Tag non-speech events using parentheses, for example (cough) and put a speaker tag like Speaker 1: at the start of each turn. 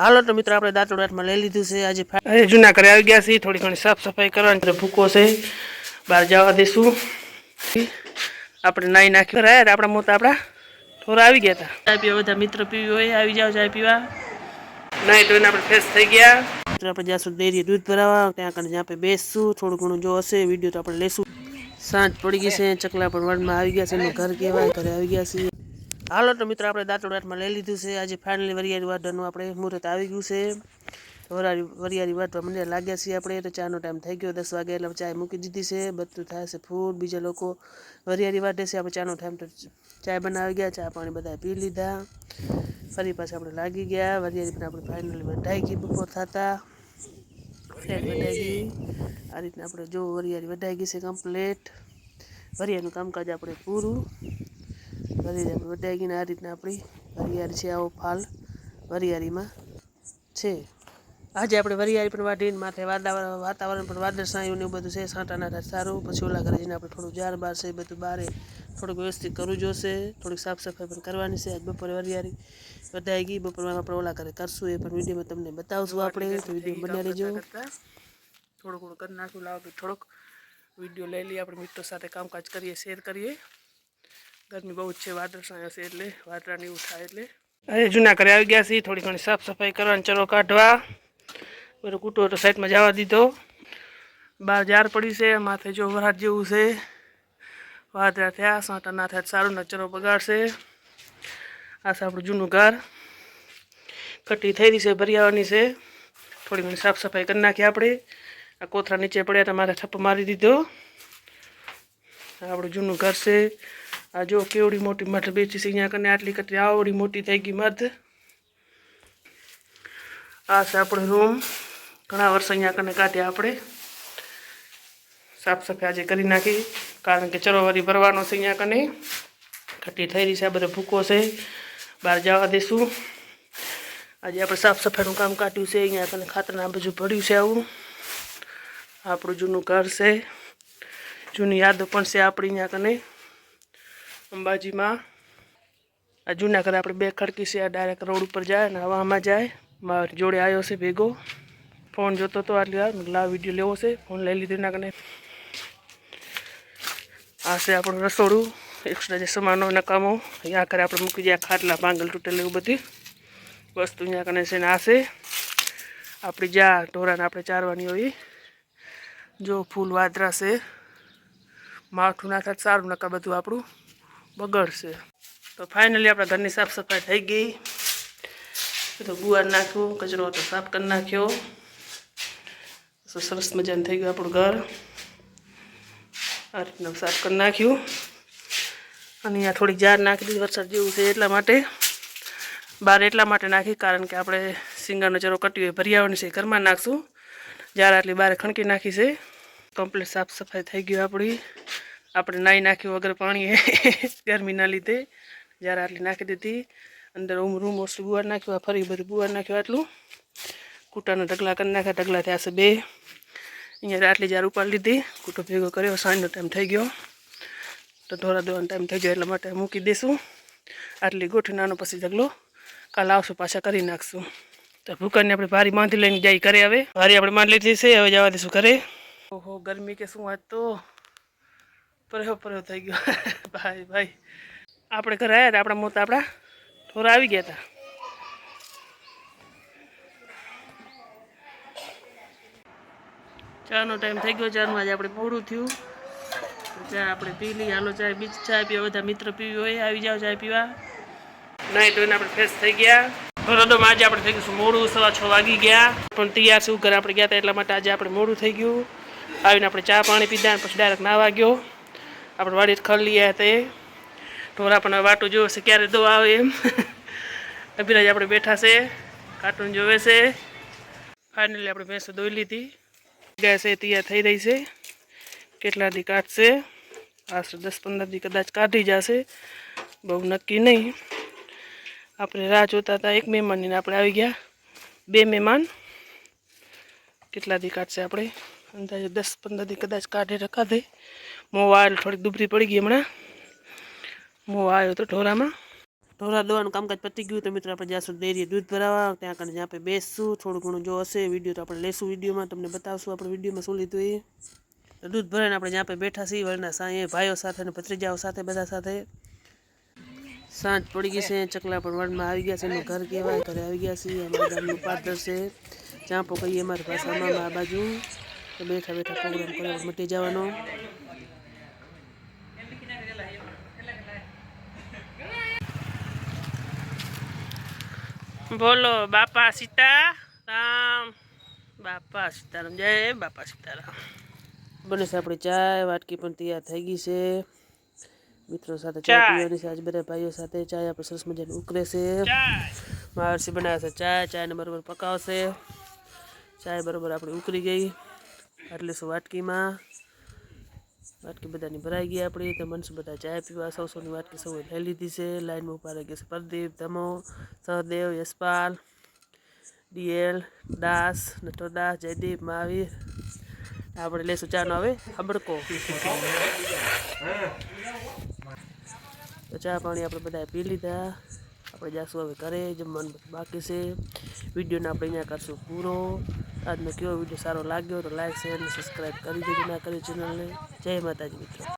Speaker 1: હાલો તો મિત્રો આપણે દાંતોડ હાથમાં લઈ લીધું છે. આજે આજે જૂના ઘરે આવી ગયા છીએ થોડી ઘણી સાફ સફાઈ કરવાની. ભૂકો છે. બહાર જવા દઈશું આપણે નાઈ નાખી રહ્યા આપણા મોટા આપણા. થોડા આવી ગયા હતા. ચાય પીવા બધા મિત્ર પીવી હોય આવી જાઓ ચાય પીવા. નાઈ ધોઈને આપણે ફ્રેશ થઈ ગયા. મિત્રો આપણે જ્યાં સુધી ડેરી દૂધ ભરાવા ત્યાં આગળ જ્યાં આપણે બેસશું. થોડું ઘણું જો હશે વીડિયો તો આપણે લેશું. સાંજ પડી ગઈ છે ચકલા પણ વનમાં આવી ગયા છે એનું ઘર કહેવાય ઘરે આવી ગયા છે હાલો તો મિત્રો, આપણે દાંતોડાટમાં લઈ લીધું છે. આજે ફાઇનલી વરિયાળી વાટવાનું આપણે મુહૂર્ત આવી ગયું છે. વરાળી, વરિયાળી વાટવા મને લાગ્યા છીએ આપણે, તો ચાનો ટાઈમ થઈ ગયો, દસ વાગે એટલે ચાય મૂકી દીધી છે. બધું થાય છે ફૂડ બીજા લોકો વરિયાળી વાટે છે. આપણે ચાનો ટાઈમ તો ચાય બનાવી ગયા, ચા પાણી બધા પી લીધા. ફરી પાછા આપણે લાગી ગયા. વરિયાળી પણ આપણે ફાઇનલી વઢાઈ ગઈ, બપોર થતા. ફ્લેટ વઢાઈ ગઈ. આ રીતના આપણે જો વરિયાળી વઢાઈ ગઈ છે કમ્પ્લેટ વરિયાળીનું કામકાજ આપણે પૂરું. વરિયાળી દે વઢાઈ ગઈને આ રીતના આપણી વરિયાળી છે આવો ફાલ વરિયાળીમાં છે. આજે આપણે વરિયાળી પણ વાઢીને માથે વાતાવરણ વાતાવરણ પણ વાદળસાયું ને એવું બધું છે સાંટાના થાય સારું પછી ઓલા ઘરે જઈને આપણે થોડું જાર બાર છે એ બધું બારે થોડુંક વ્યવસ્થિત કરવું જોશે થોડીક સાફ સફાઈ પણ કરવાની છે. આજ બપોરે વરિયાળી વધાઈ ગઈ બપોરમાં આપણે ઓલા ઘરે કરશું એ પણ વિડીયોમાં તમને બતાવશું આપણે તો વીડિયો બનાવી લેજો થોડું ઘણું કરી નાખ્યું લાવો થોડોક વીડિયો લઈ લઈએ આપણે મિત્રો સાથે કામકાજ કરીએ શેર કરીએ. ગરમી બહુ જ છે વાદળછાયા છે એટલે વાદળાને એવું થાય એટલે. અરે જૂના ઘરે આવી ગયા છીએ, થોડી ઘણી સાફ સફાઈ કરવાની, ચલો કાઢવા. બધો કૂટો તો સાઈડમાં જવા દીધો. બહાર જાર પડી છે, માથે જો વરાટ જેવું છે. વાદળા થયા, સાંટા ના થાય સારું ના નચરો બગાડશે. આ છે આપણું જૂનું ઘર. કટી થઈ રહી છે, ભરિયાવાની છે. થોડી ઘણી સાફ સફાઈ કરી નાખી આપણે. આ કોથરા નીચે પડ્યા તો મારે થપ્પ મારી દીધો. આપણું જૂનું ઘર છે. આ જો કેવડી મોટી મઠ બેચી છે, અહીંયા કને આટલી કટરી આવડી મોટી થઈ ગઈ મધ. આ છે આપણો રૂમ. ઘણા વર્ષ અહીંયા કને કાઢ્યા આપણે. સાફ સફાઈ આજે કરી નાખી, કારણ કે ચરોવારી ભરવાનો છે અહીંયા કને. ખટ્ટી થઈ રહી છે, આ બધો ભૂકો છે. બહાર જવા દઈશું આજે આપણે સાફ સફાઈનું કામ કાઢ્યું છે, અહીંયા કને ખાતરના બધું ભર્યું છે આવું. આપણું જૂનું ઘર છે. જૂની યાદો પણ છે આપણી અહીંયા કને. અંબાજીમાં. આ જૂના ઘરે આપણે બે ખડકી છે, આ ડાયરેક્ટ રોડ ઉપર જાય ને હવામાં જાય. મારી જોડે આવ્યો છે ભેગો. ફોન જોતો હતો આટલી વાર. લાવ વીડિયો લેવો છે. ફોન લઈ લીધો એના કને આ છે આપણું રસોડું. એક્સ્ટ્રા જે સામાનો, નકામો. અહીંયા કરે આપણે મૂકી જાય ખાટલા પાંગલ તૂટેલ એવું બધી વસ્તુ અહીંયા કને છે ને આ છે. આપણી જ્યાં ઢોરાને આપણે ચારવાની હોય જો ફૂલ વાદરા છે. માઠું ના થાય સારું નકા બધું આપણું. બગડશે તો ફાઇનલી આપણા ઘરની સાફ સફાઈ થઈ ગઈ. તો ગુવાર નાખ્યું, કચરો તો સાફ કરી નાખ્યો. સરસ મજાનું થઈ ગયું આપણું ઘર. આ રીતના સાફ કરી નાખ્યું. અને અહીંયા થોડીક જાર નાખી દીધી વરસાદ જેવું છે એટલા માટે. બહાર એટલા માટે નાખી, કારણ કે આપણે સિંગારનો ચરો કટ્યો હોય ભરી આવવાની છે, એ ઘરમાં નાખશું. જાર આટલી બહાર ખણકી નાખી છે. કમ્પ્લીટ સાફ સફાઈ થઈ ગયું આપણી. આપણે નાહી નાખ્યું વગર પાણી ગરમીના લીધે. જ્યારે આટલી નાખી દીધી, અંદર રૂમ રૂમ ઓછું બુવાર નાખ્યું, આ ફરી બધું બુવાર નાખ્યું આટલું. કૂટાના ઢગલા કરી નાખ્યા, ઢગલા થયા છે બે. અહીંયા આટલી જ્યારે ઉપાડી લીધી, કૂટો ભેગો કર્યો, સાંજનો ટાઈમ થઈ ગયો. તો ઢોરા દોવાનો ટાઈમ થઈ ગયો, એટલા માટે મૂકી દઈશું આટલી ગોઠવી, નાનો પછી ઢગલો. કાલ આવશું, પાછા કરી નાખશું. તો ભૂકાને આપણે ભારી બાંધી લઈને જાય ઘરે હવે. ભારી આપણે બાંધી લીધી છે, હવે જવા દઈશું ઘરે. ઓહો, ગરમી કે શું વાત તો. પર્યો પર્યો થઈ ગયો. (laughs) ભાઈ ભાઈ. આપણે ઘરે આવ્યા હતા, આપણા મોતા આપણા. થોડા આવી ગયા હતા. ચાનો ટાઈમ થઈ ગયો, ચાનું આજે આપણે મોડું થયું. ચા આપણે પી લઈએ. હાલો, ચાય બીજ ચા પીવા. બધા મિત્ર પીવી હોય, આવી જાઓ ચા પીવા. નાઈ ધોઈને આપણે ફ્રેશ થઈ ગયા. બરોદોમાં આજે આપણે થઈ ગયું મોડું, સવા છ વાગી ગયા. પણ તૈયાર શું ઘરે આપણે ગયા હતા, એટલા માટે આજે આપણે મોડું થઈ ગયું. આવીને આપણે ચા પાણી પીધા પછી ડાયરેક્ટ નાવા ગયો. આપણે વાડી ખડ લઈ આવ્યા હતા એ. ઢોરા વાટું જોવે છે ક્યારે દો આવે એમ. અભિરાજ આપણે બેઠા છે, કાર્ટૂન જોવે છે. ફાઇનલી આપણે ભેંસો દોઈ લીધી. ગાય છે તૈયાર થઈ રહી છે. કેટલા દી કાઢશે? આશરે દસ પંદર દી કદાચ કાઢી જશે. બહુ નક્કી નહીં. આપણે રાહ જોતા હતા એક મહેમાનીને આપણે આવી ગયા. બે મહેમાન. કેટલા દી કાઢશે આપણે? અંદાજે દસ પંદર દી કદાચ કાઢે રખા દે મોવા આવેલ થોડીક દુબરી પડી ગઈ હમણાં. મોવા આવ્યો હતો ઢોરામાં.
Speaker 2: ઢોરા દોવાનું કામકાજ પતી ગયું તો મિત્રો આપણે જાશું ડેરીએ દૂધ ભરાવા, ત્યાં કને જ્યાં આપણે બેસશું, થોડું ઘણું જો હશે, વીડિયો તો આપણે લેશું વિડીયોમાં, તમને બતાવશું આપણે વિડીયોમાં શું લીધું એ. દૂધ ભરાઈને આપણે જ્યાં આપણે બેઠા છીએ વળના સાંયે ભાઈઓ સાથે અને ભત્રીજાઓ સાથે, બધા સાથે. સાંજ પડી ગઈ છે, ચકલા પણ વડમાં આવી ગયા છે, એનું ઘર કહેવાય, ઘરે આવી ગયા છીએ, અમારા ગામનું પાદર છે. ચાંપો કહીએ, અમારી ભાષામાં, આ બાજુ. તો બેઠા બેઠા પ્રોગ્રામ કરવા મટી જવાનો. બોલો બાપા સીતારામ. બાપા સીતારામ. જય બાપા સીતારામ. બને છે આપણી ચાય વાટકી પણ તૈયાર થઈ ગઈ છે. મિત્રો સાથે ચા પીવાની છે. આજ બધા ભાઈઓ સાથે ચાય આપણે સરસ મજાની ઉકળે છે. મહારસી બનાવે છે. ચાય ચાયને બરોબર પકાવશે. ચાય બરોબર આપણી ઉકળી ગઈ. એટલે શું વાટકીમાં? વાટકી બધાની ભરાઈ ગઈ આપણી તો મનસુ બધા ચાય પીવા, સૌ સૌની વાટકી સૌએ લઈ લીધી છે. લાઈનમાં ઊભા રહી ગયા છે પ્રદીપ, ધમો, સહદેવ, યશપાલ, ડીએલ, દાસ નટોદાસ જયદીપ, મહાવીર. આપણે લેશું ચાનો હવે હબડકો. તો ચા પાણી આપણે બધા પી લીધા. આપણે જાશું હવે ઘરે, જમવાનું બાકી છે. વિડીયોને આપણે અહીંયા કરશું પૂરો. આજનો કેવો વીડિયો સારો લાગ્યો તો લાઈક શેર અને સબસ્ક્રાઈબ કરી દેજો ના કરી ચેનલને જય માતાજી મિત્રો.